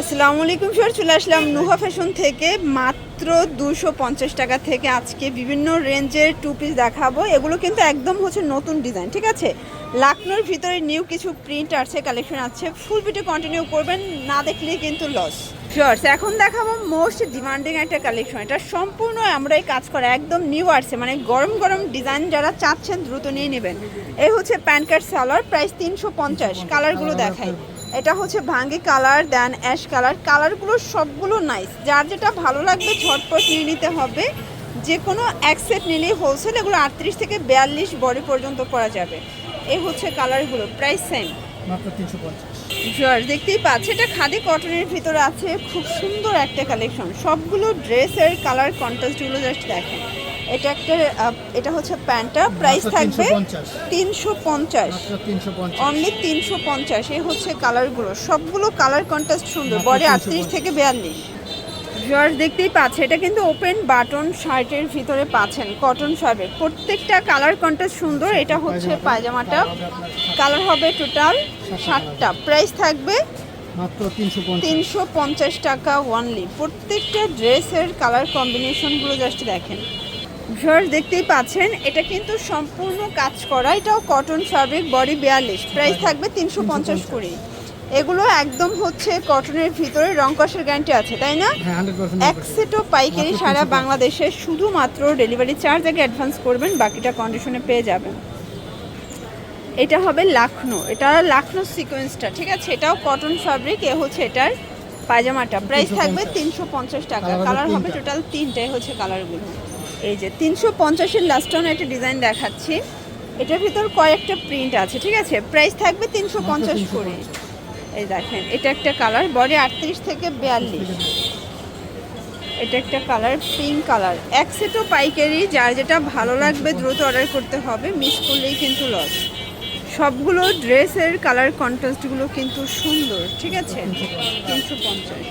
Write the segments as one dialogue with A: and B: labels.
A: আসসালামু আলাইকুম স্যার চলে আসলাম নুহা ফ্যাশন থেকে। মাত্র দুশো পঞ্চাশ টাকা থেকে আজকে বিভিন্ন রেঞ্জের টু পিস দেখাবো। এগুলো কিন্তু একদম হচ্ছে নতুন ডিজাইন ঠিক আছে? লাকনোর ভিতরে নিউ কিছু প্রিন্ট আছে কালেকশন আছে। ফুল ভিডিও কন্টিনিউ করবেন, না দেখলে কিন্তু লস শিওর্স এখন দেখাবো মোস্ট ডিমান্ডিং একটা কালেকশন এটা সম্পূর্ণ আমরা এই কাজ করা, একদম নিউ আসছে মানে গরম গরম ডিজাইন যারা চাচ্ছেন দ্রুত নিয়ে নেবেন। এই হচ্ছে প্যান কার্ড সালোয়ার প্রাইস তিনশো পঞ্চাশ। কালারগুলো দেখাই। এটা হচ্ছে ভাঙ্গি কালার দেন অ্যাশ কালার। কালারগুলো সবগুলো নাইস যার যেটা ভালো লাগবে ঝটপট নিয়ে নিতে হবে। যে কোনো এক সেট নিলেই হোলসেল এগুলো আটত্রিশ থেকে বিয়াল্লিশ বডি পর্যন্ত করা যাবে। এ হচ্ছে কালারগুলো প্রাইস সেম জর্জ দেখতেই পাচ্ছে এটা খাদি কটনের ভিতরে আছে। খুব সুন্দর একটা কালেকশন সবগুলো ড্রেসের কালার কন্ট্রাস্টগুলো জাস্ট দেখেন। এটা একটা এটা হচ্ছে প্যান্টটা প্রাইস থাকবে তিনশো পঞ্চাশ। অনলি তিনশো পঞ্চাশ। এই হচ্ছে কালারগুলো সবগুলো কালার কন্ট্রাস্ট সুন্দর বডি আটত্রিশ থেকে বিয়াল্লিশ। জর্জ দেখতেই পাচ্ছে এটা কিন্তু ওপেন বাটন শার্টের ভিতরে পাচ্ছেন কটন ফ্যাব্রিক প্রত্যেকটা কালার কন্ট্রাস্ট সুন্দর এটা হচ্ছে পায়জামাটা। কালার হবে টোটাল ষাটটা প্রাইস থাকবে
B: তিনশো পঞ্চাশ।
A: তিনশো পঞ্চাশ টাকা ওয়ানলি প্রত্যেকটা ড্রেসের কালার কম্বিনেশনগুলো জাস্ট দেখেন। ভিউয়ার্স দেখতেই পাচ্ছেন এটা কিন্তু সম্পূর্ণ কাজ করা এটাও কটন ফ্যাব্রিক বডি বিয়াল্লিশ প্রাইস থাকবে তিনশো পঞ্চাশ করে। এগুলো একদম হচ্ছে কটনের ভিতরে রং কষের গ্যারান্টি আছে তাই না?
B: হ্যাঁ
A: এক সেটও পাইকারি সারা বাংলাদেশে শুধুমাত্র ডেলিভারি চার্জ আগে অ্যাডভান্স করবেন বাকিটা কন্ডিশনে পেয়ে যাবেন। এটা হবে লাখনো এটা লাখনো সিকোয়েন্সটা ঠিক আছে? এটাও কটন ফ্যাব্রিক এ হচ্ছে এটার পায়জামাটা। প্রাইস থাকবে তিনশো পঞ্চাশ। টাকা কালার হবে টোটাল তিনটাই হচ্ছে কালারগুলো এই যে তিনশো পঞ্চাশের লাস্ট অন একটা ডিজাইন দেখাচ্ছি। এটার ভিতর কয়েকটা প্রিন্ট আছে ঠিক আছে? প্রাইস থাকবে তিনশো পঞ্চাশ করে। এই দেখেন এটা একটা কালার বডি আটত্রিশ থেকে বিয়াল্লিশ। এটা একটা কালার পিঙ্ক কালার এক সেটও পাইকারি যার যেটা ভালো লাগবে দ্রুত অর্ডার করতে হবে মিস করলেই কিন্তু লস সবগুলো ড্রেসের কালার কন্ট্রাস্টগুলো কিন্তু সুন্দর, ঠিক আছে? তিনশো পঞ্চাশ।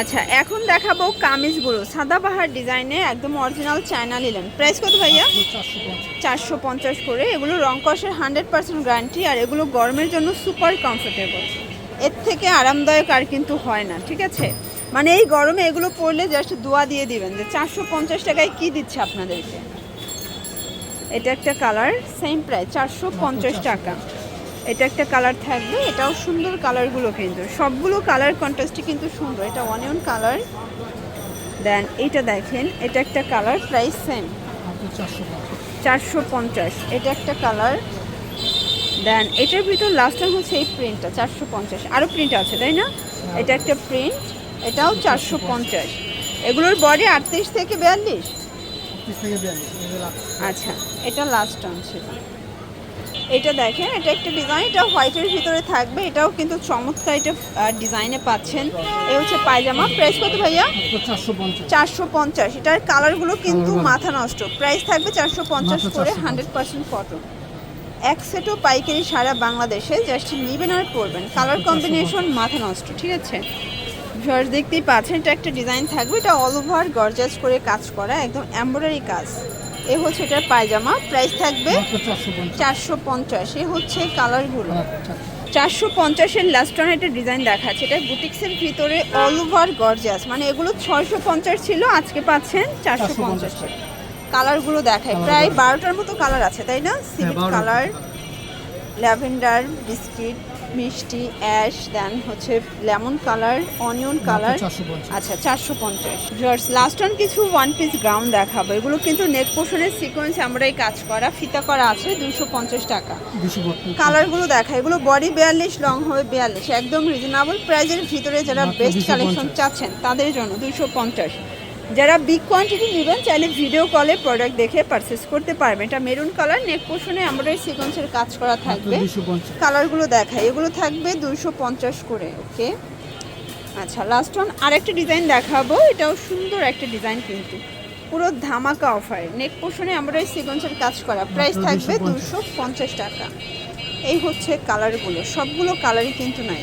A: আচ্ছা এখন দেখাবো কামিজগুলো। সাদাবাহার ডিজাইনে একদম অরিজিনাল চায়না নিলেন। প্রাইস কত ভাইয়া?
B: চারশো পঞ্চাশ
A: করে। এগুলো রং কষের হান্ড্রেড পার্সেন্ট গ্যারান্টি আর এগুলো গরমের জন্য সুপার কমফোর্টেবল এর থেকে আরামদায়ক আর কিন্তু হয় না, ঠিক আছে? মানে এই গরমে এগুলো পরলে জাস্ট দোয়া দিয়ে দিবেন যে চারশো পঞ্চাশ টাকায় কী দিচ্ছে আপনাদেরকে? এটা একটা কালার সেম প্রায় চারশো পঞ্চাশ টাকা। এটা একটা কালার থাকবে এটাও সুন্দর কালারগুলো কিন্তু। সবগুলো কালার কন্ট্রাস্টই কিন্তু সুন্দর এটা অনিয়ন কালার। দেন এটা দেখেন এটা একটা কালার প্রাইস সেম
B: চারশো পঞ্চাশ।
A: এটা একটা কালার। দেন এটার ভিতর লাস্ট হচ্ছে এই প্রিন্টটা চারশো পঞ্চাশ। আরও প্রিন্ট আছে তাই না? এটা একটা প্রিন্ট এটাও চারশো পঞ্চাশ। এগুলোর বডি আটত্রিশ থেকে বিয়াল্লিশ।
B: থেকে।
A: আচ্ছা এটা লাস্ট অন ছিল। এটা দেখেন এটা একটা ডিজাইন এটা হোয়াইটের ভিতরে থাকবে এটাও কিন্তু চমৎকার এটা ডিজাইনে পাচ্ছেন। এ হচ্ছে পায়জামা। প্রাইস কত ভাইয়া?
B: চারশো পঞ্চাশ।
A: চারশো পঞ্চাশ। এটার কালারগুলো কিন্তু মাথা নষ্ট। প্রাইস থাকবে চারশো পঞ্চাশ করে হান্ড্রেড পার্সেন্ট কটন এক সেটও পাইকারি সারা বাংলাদেশে জাস্ট নিবেন আর পরবেন। কালার কম্বিনেশন মাথা নষ্ট ঠিক আছে? ভিউয়ার্স দেখতেই পাচ্ছেন এটা একটা ডিজাইন থাকবে। এটা অল ওভার গর্জাস করে কাজ করা একদম এমব্রয়ডারি কাজ। এ হচ্ছে এটার পায়জামা প্রাইস থাকবে
B: চারশো পঞ্চাশ।
A: এ হচ্ছে কালারগুলো
B: আচ্ছা,
A: চারশো পঞ্চাশের লাস্ট অন একটা ডিজাইন দেখাচ্ছে। এটা বুটিক্সের ভিতরে অল ওভার গর্জাস মানে এগুলো ছয়শো পঞ্চাশ ছিল আজকে পাচ্ছেন চারশো
B: 450
A: পঞ্চাশে কালারগুলো দেখায়। প্রায় বারোটার মতো কালার আছে তাই না? সিভিট
B: বারোটা।
A: কালার ল্যাভেন্ডার বিস্কিট মিষ্টি অ্যাশ দেন হচ্ছে লেমন কালার অনিয়ন কালার। আচ্ছা চারশো পঞ্চাশ। জার্স লাস্ট অন কিছু ওয়ান পিস গ্রাউন্ড দেখাবো। এগুলো কিন্তু নেক পোষণের সিকোয়েন্স আমরাই কাজ করা ফিতা করা আছে দুশো পঞ্চাশ টাকা। কালারগুলো দেখা এগুলো বডি বিয়াল্লিশ লং হবে বিয়াল্লিশ। একদম রিজনেবল প্রাইজের ভিতরে যারা বেস্ট কালেকশন চাচ্ছেন তাদের জন্য দুইশো পঞ্চাশ। যারা বিগ কোয়ান্টিটি নেবেন চাইলে ভিডিও কলে প্রোডাক্ট দেখে পারচেস করতে পারবেন। এটা মেরুন কালার নেক পোষণে আমরা সিকোয়েন্সের কাজ করা থাকবে। কালারগুলো দেখাই। এগুলো থাকবে দুশো পঞ্চাশ করে ওকে আচ্ছা লাস্ট ওয়ান আরেকটা ডিজাইন দেখাবো। এটাও সুন্দর একটা ডিজাইন কিন্তু। পুরো ধামাকা অফার নেক পোষণে আমরা সিকোয়েন্সের কাজ করা। প্রাইস থাকবে দুশো পঞ্চাশ। টাকা। এই হচ্ছে কালারগুলো সবগুলো কালারই কিন্তু নাই